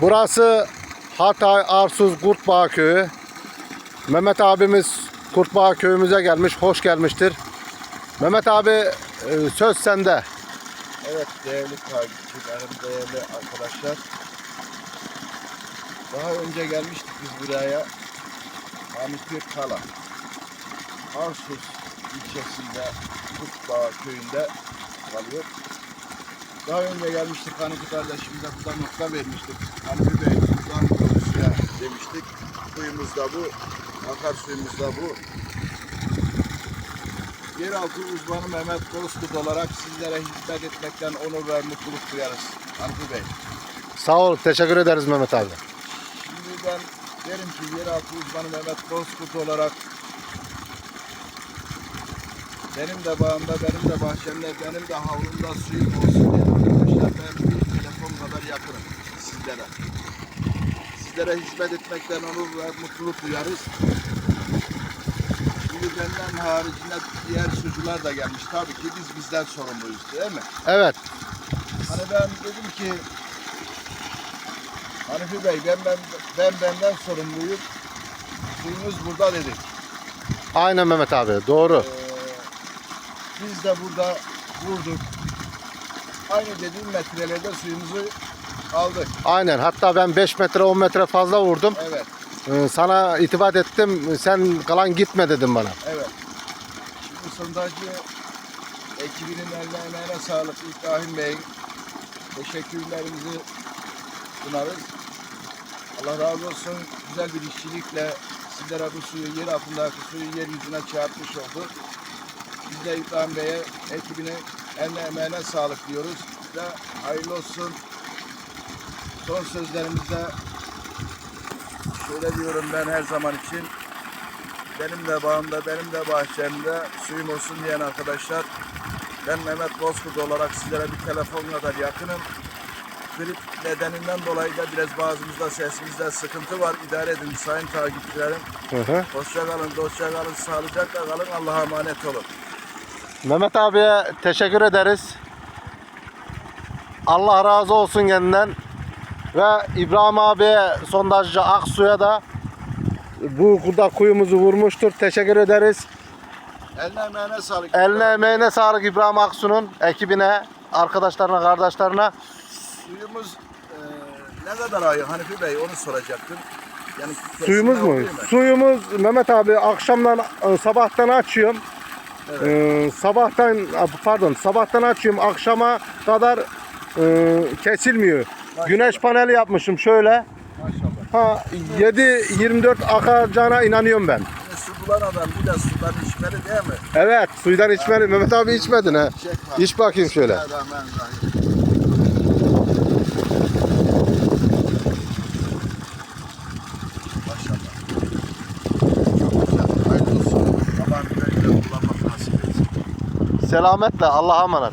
Burası Hatay Arsuz Kurtbağ Köyü. Mehmet abimiz Kurtbağ köyümüze gelmiş. Hoş gelmiştir. Mehmet abi e, söz sende. Evet değerli takipçilerim, değerli arkadaşlar. Daha önce gelmiştik biz buraya. Hamit Kala. Arsus ilçesinde Kutbağ köyünde kalıyor. Daha önce gelmiştik Hanifi kardeşimize burada nokta vermiştik. Hanifi Bey buradan konuşuya demiştik. Suyumuz da bu, akarsuyumuz da bu. Yeraltı uzmanı Mehmet Bozkurt olarak sizlere hizmet etmekten onur ve mutluluk duyarız. Hanifi Bey. Sağ ol. Teşekkür ederiz Mehmet abi. Şimdi ben derim ki yeraltı uzmanı Mehmet Bozkurt olarak benim de bağımda, benim de bahçemde, benim de havlumda suyum olsun diye arkadaşlar ben bir telefon kadar yakınım sizlere. Sizlere hizmet etmekten onur ve mutluluk duyarız. Şimdi benden haricinde diğer sucular da gelmiş. Tabii ki biz bizden sorumluyuz değil mi? Evet. Hani ben dedim ki Hanifi Bey ben, ben, ben benden sorumluyum. Suyunuz burada dedik. Aynen Mehmet abi. Doğru. Ee, biz de burada vurduk. Aynı dediğim metrelerde suyumuzu aldık. Aynen. Hatta ben 5 metre 10 metre fazla vurdum. Evet, Ee, Sana itibat ettim. Sen kalan gitme dedim bana. evet. Şimdi sondajcı ekibinin eline emeğine sağlık İbrahim Bey. Teşekkürlerimizi sunarız. Allah razı olsun. Güzel bir işçilikle sizlere bu suyu, yer altındaki suyu yeryüzüne çarpmış oldu. Biz de İbrahim Bey'e, ekibine eline emeğine sağlık diyoruz. Ve hayırlı olsun. Son sözlerimizde şöyle diyorum ben her zaman için benim de bağımda, benim de bahçemde suyum olsun diyen arkadaşlar ben Mehmet Bozkurt olarak sizlere bir telefon kadar yakınım. Grip nedeninden dolayı da biraz bazımızda sesimizde sıkıntı var. İdare edin sayın takipçilerim. Hı hı. Hoşça kalın, dostça kalın, sağlıcakla kalın. Allah'a emanet olun. Mehmet abiye teşekkür ederiz. Allah razı olsun kendinden. Ve İbrahim abiye sondajcı Aksu'ya da bu kuda kuyumuzu vurmuştur. Teşekkür ederiz. Eline emeğine sağlık. Eline emeğine sağlık İbrahim Aksu'nun ekibine, arkadaşlarına, kardeşlerine. Suyumuz e, ne kadar ayı Hanifi Bey onu soracaktım. Yani Suyumuz mu? Suyumuz Mehmet abi akşamdan e, sabahtan açıyorum. Evet. Ee, sabahtan pardon sabahtan açıyorum akşama kadar e, kesilmiyor. Güneş paneli yapmışım şöyle. Maşallah. Ha 7-24 akacağına inanıyorum ben. Yine su bulan adam bir de sudan içmeli değil mi? Evet suydan içmeli. Mehmet abi içmedin ha. Çek bak. İç bakayım şöyle. Bismillahirrahmanirrahim. Maşallah. Çok güzel. Hayırlı olsun. Allah'ın güzel kullanmak nasip etsin. Selametle Allah'a emanet.